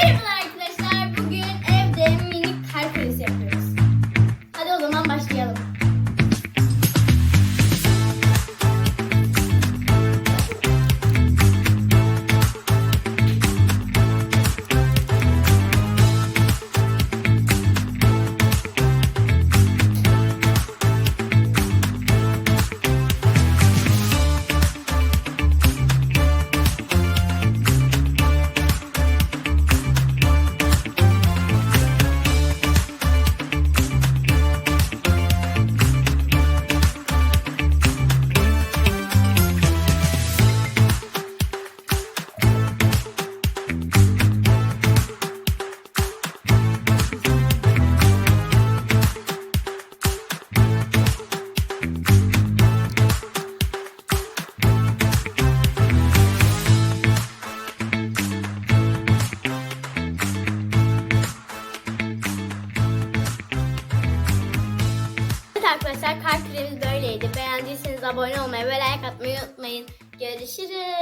Bye. Arkadaşlar küremiz böyleydi. Beğendiyseniz abone olmayı ve like atmayı unutmayın. Görüşürüz.